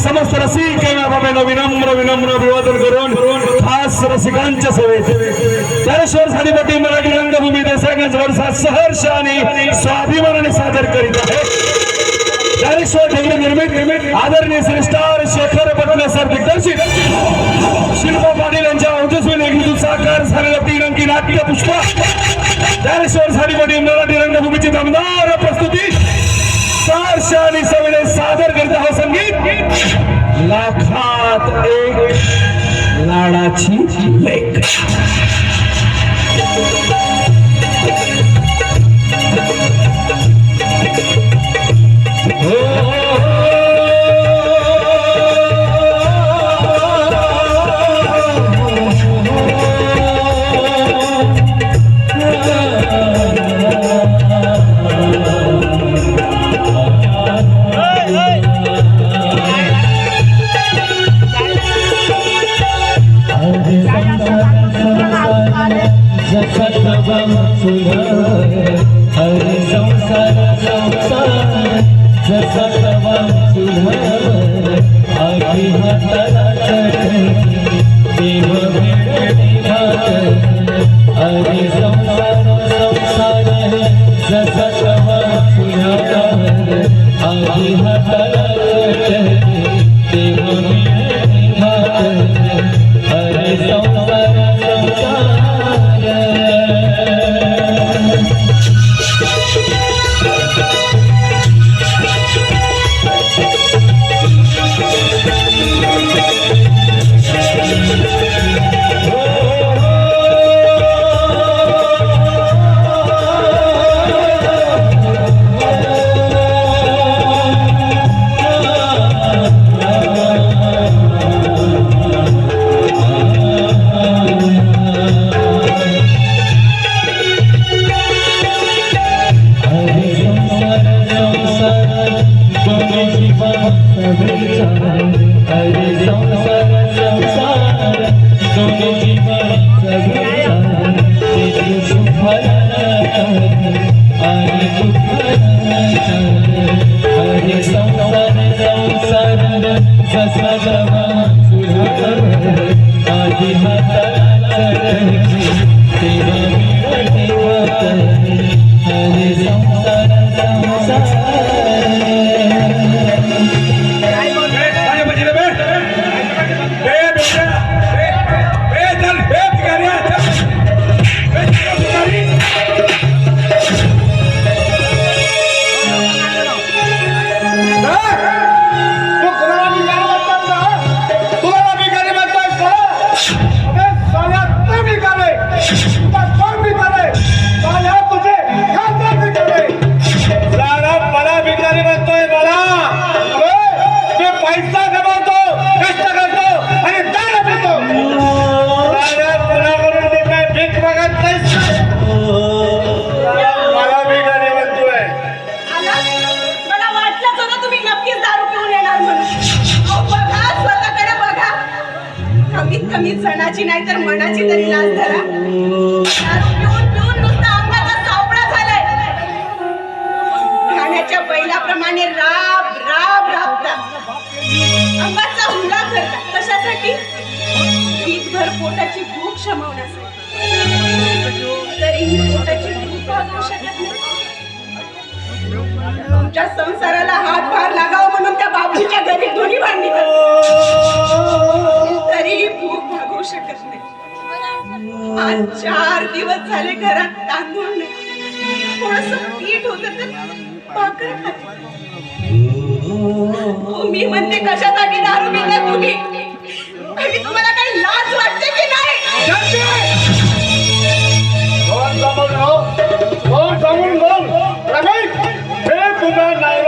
समस्त रसिक बाबांना विनम्र विनम्र अभिवादन करून खास रसिकांच्या सेवेत त्याश्वर साडीपट्टी मराठी रंगभूमी देसाईगंज वर्षात सहर्ष आणि स्वाभिमानाने सादर करीत आहे. ज्ञानेश्वर ठेंगणे निर्मित निर्मित आदरणीय श्री स्टार शेखर पटले सर दिग्दर्शित. शिल्पा पाटील यांच्या ओजस्वी नेतृत्व साकार झालेलं तीन अंकी नाट्य पुष्प. ज्ञानेश्वर साडीपट्टी मराठी रंगभूमीची दमदार प्रस्तुती. लाखात एक लाडाची लेख हरे सणाची नाही तर मनाची तरी लाज धरा. पिऊन पिऊन अंगाचा सापळा झालाय. बैलाप्रमाणे राब राब राबता अंगाचा हुंडा करता कशासाठी? भर पोटाची भूक शमवण्यासाठी. तरीही पोटाची भूक भागवू शकत नाही. तुमच्या संसाराला हातभार लागावा म्हणून त्या बाबूच्या घरी दोन्ही भांडी तरीही भूक शकत नाही. आज चार दिवस झाले घरात तांदूळ नाही. थोडस पीठ होत तर भाकर हो, मी म्हणते कशा जागी दारू पिता तुम्ही? आणि तुम्हाला काही लाज वाटते की नाही? हो?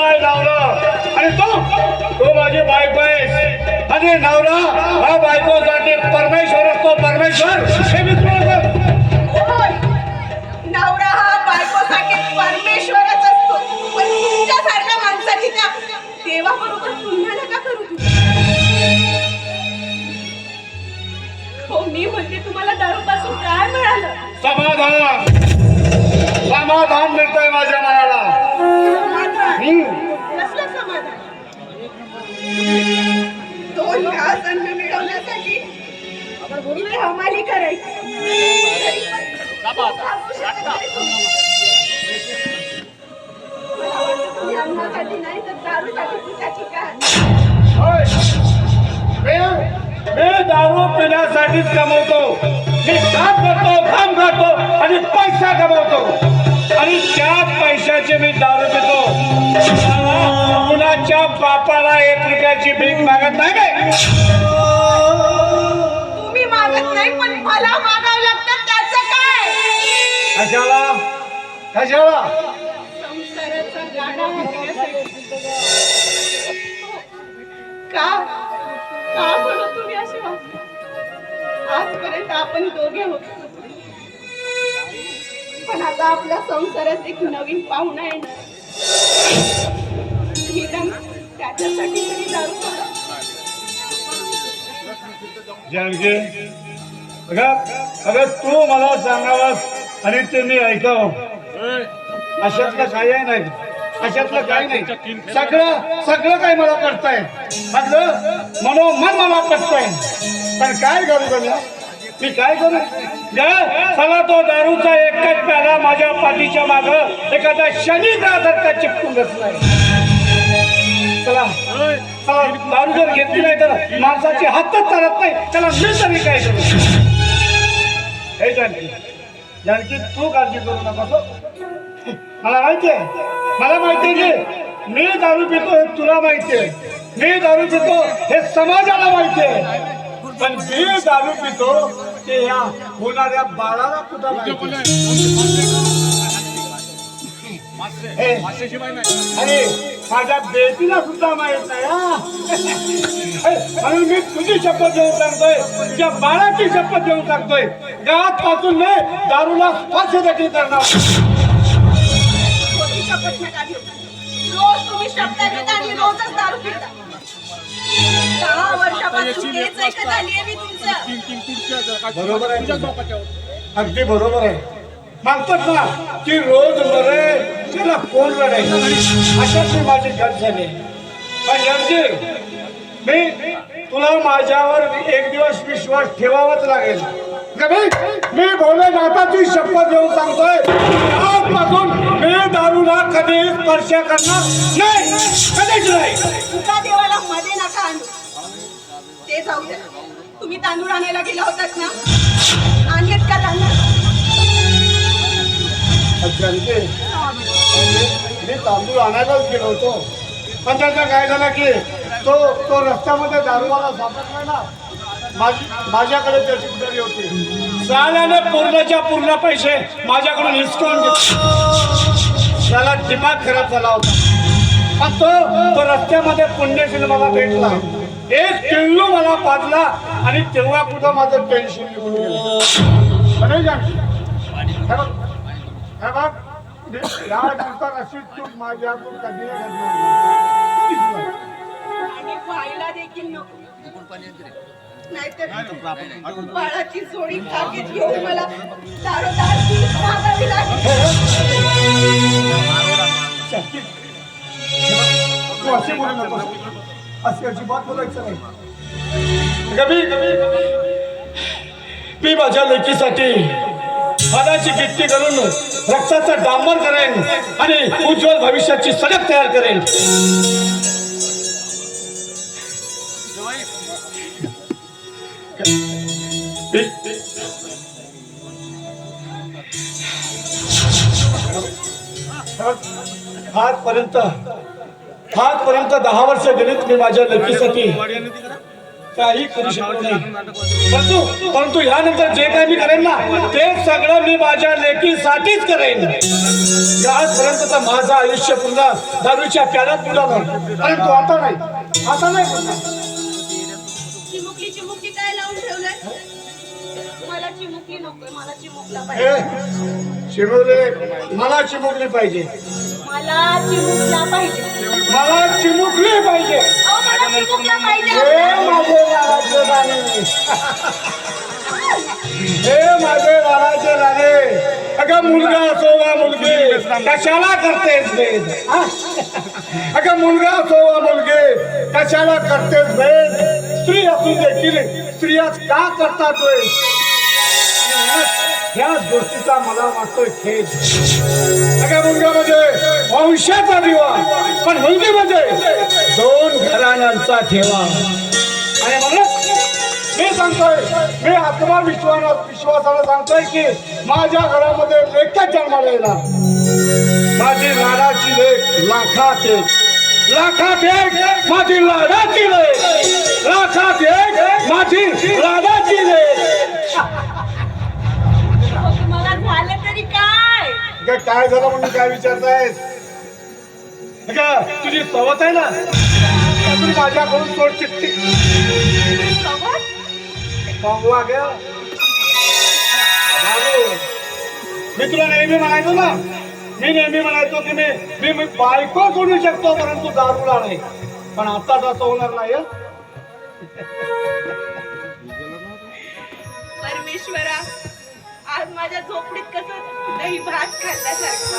आणि तो तो माझी बायको आहे आणि नवरा हा बायकोसाठी परमेश्वर असतो परमेश्वर. हे मी तुला. नवरा हा बायकोसाठी परमेश्वरच असतो. पण तुमच्यासारख्या माणसाची त्या देवाबरोबर तुलना नका करू. हो मी म्हणते तुम्हाला दारूपासून काय मिळालं? समाधान. समाधान मिळतंय माझ्या मनाला. समाधान? हम्म. कसलं समाधान? पूर्वी हमाली करायची नाही तर दारूसाठी. मी दारू पिण्यासाठीच कमवतो. मी काम करतो काम करतो आणि पैसा कमवतो. आणि त्या पैशाचे मी दारू पितो. कुणाच्या बापाला एक रुपयाची भीक मागत नाही काय तुम्ही मागत नाही पण मला मागावं लागतं. त्याचं काय? कशाला? कशाला? संसाराचा गाडा हाकण्यासाठी. का? का म्हणून तुम्ही असे वागता? आजपर्यंत आपण दोघे होतो. पण आता आपल्या संसारात एक नवीन पाहुणा येणार निदान त्याच्यासाठी तरी दारू. जानकी अगं अगं तू मला सांगावास आणि ते मी ऐकावं. अशातलं काही नाही. अशातलं काही नाही. सगळं सगळं काही मला करताय? सगळं मनोमन मला पटतंय पण काय करू का मी? काय करू? ग चला तो दारूचा एकच प्याला माझ्या पाठीच्या माग. एखादा शनी सारखा चिपकून बसलाय. चला. चला दारू जर घेतली नाही तर माणसाचे हातच चालत नाही. त्याला मी तरी काय करू? जानकी तू काळजी करू नका मला माहितीये मला माहितीये की मी दारू पितो हे तुला माहितीये मी दारू पितो हे समाजाला माहितीये पण मी दारू पितो ते ह्या होणाऱ्या बाळाला कुठं माहिती अरे माझ्या बेटीला सुद्धा माहीत नाही म्हणून मी तुझी शपथ देऊन सांगतोय. तुझ्या बाळाची शपथ देऊन सांगतोय. गावात पासून नाही दारूला स्पर्श देखील करणार. खोटी शपथ नका घेऊ रोज तुम्ही शब्द घेता आणि रोजच दारू पिता. दहा वर्षापासून तेच ऐकत आलीये मी तुमचं. बरोबर आहे. अगदी बरोबर आहे. म्हणतात ना की रोज मरे त्याला कोण रडायचं अशाच मी माझी गत झाली. पण जानकी मी तुला माझ्यावर एक दिवस विश्वास ठेवावाच लागेल? मी भोले नाथाची शपथ घेऊन सांगतोय. आजपासून मी दारूला कधी स्पर्श करणार नाही. कधीच नाही. तुका देवाला मध्ये नका आणू. ते जाऊ द्या. तुम्ही तांदूळ आणायला गेला होतात ना? आणलेत का तांदूळ? मी तांदूळ आणायलाच गेलो होतो. पण त्याचा काय झालं की तो तो रस्त्यामध्ये दारूवाला सापडला ना. माझी माझ्याकडे त्याची उधारी होती. साल्याने पूर्णच्या पूर्ण पैसे माझ्याकडून हिसकावून घेतले त्याला दिमाग खराब झाला होता. पण तो तो रस्त्यामध्ये पुण्यशील मला भेटला. एक किल्लू मला पाजला आणि तेव्हा कुठं माझं टेन्शन निघून गेलं. पण अशी चूक माझ्याकडून कधी घडणार. नाही. कधीच नाही. आणि व्हायला देखील नको नाहीतर बाळाची जोडी काकीत घेऊन मला दारोदार भीक मागावी लागेल जानकी, तू असे बोलू नकोस असे अजिबात बोलायचं नाही कभी मी माझ्या लेकीसाठी हाताची गिट्टी करून रक्ताचा डांबर करेन आणि उज्ज्वल भविष्याची सडक तयार करेन आजपर्यंत आजपर्यंत दहा वर्ष गणित मी माझ्या लकीसाठी. काही करू शकलो नाही. परंतु परंतु यानंतर जे काही मी करेन ना ते सगळं मी माझ्या लेकीसाठीच करेन. आजपर्यंत तर माझं आयुष्य पुन्हा दारूच्या प्याल्यात बुडालं परंतु आता नाही. आता नाही चिमुकली मला चिमुकला पाहिजे. चिमुकले मला चिमुकली पाहिजे. मला चिमुकला पाहिजे. मला चिमुकली पाहिजे. अहो, मला चिमुकला पाहिजे. हे माझे लाडाचे राणे. हे माझे लाडाचे राणे. अगं मुलगा असो वा मुलगी. कशाला करतेस भेद? हा? अगं मुलगा असो वा मुलगी. कशाला करतेस भेद? स्त्री असून देखील स्त्रियाच का करतात होय? ह्याच गोष्टीचा मला वाटतोय खेद. सगळ्या मुलगा म्हणजे वंशाचा दिवा पण मुलगी म्हणजे दोन घराण्यांचा ठेवा. आणि म्हणून मी सांगतोय मी आत्माविश्वास विश्वासाला सांगतोय की माझ्या घरामध्ये लेखच जन्माला येणार माझी लाडाची लेख लाखात एक. लाखात एक माझी लाडाची लेख. लाखात एक माझी काय काय झालं म्हणून काय विचारतायस? का तुझी सवत आहे ना? तुम्ही माझ्याकडून घ्या दारू. मी तुला नेहमी म्हणायचो ना मी नेहमी म्हणायचो की मी मी बायको सोडू शकतो परंतु दारूला नाही. पण आता तसं होणार नाही? परमेश्वरा आज माझ्या झोपडीत कसं दही भात खाल्ल्यासारखं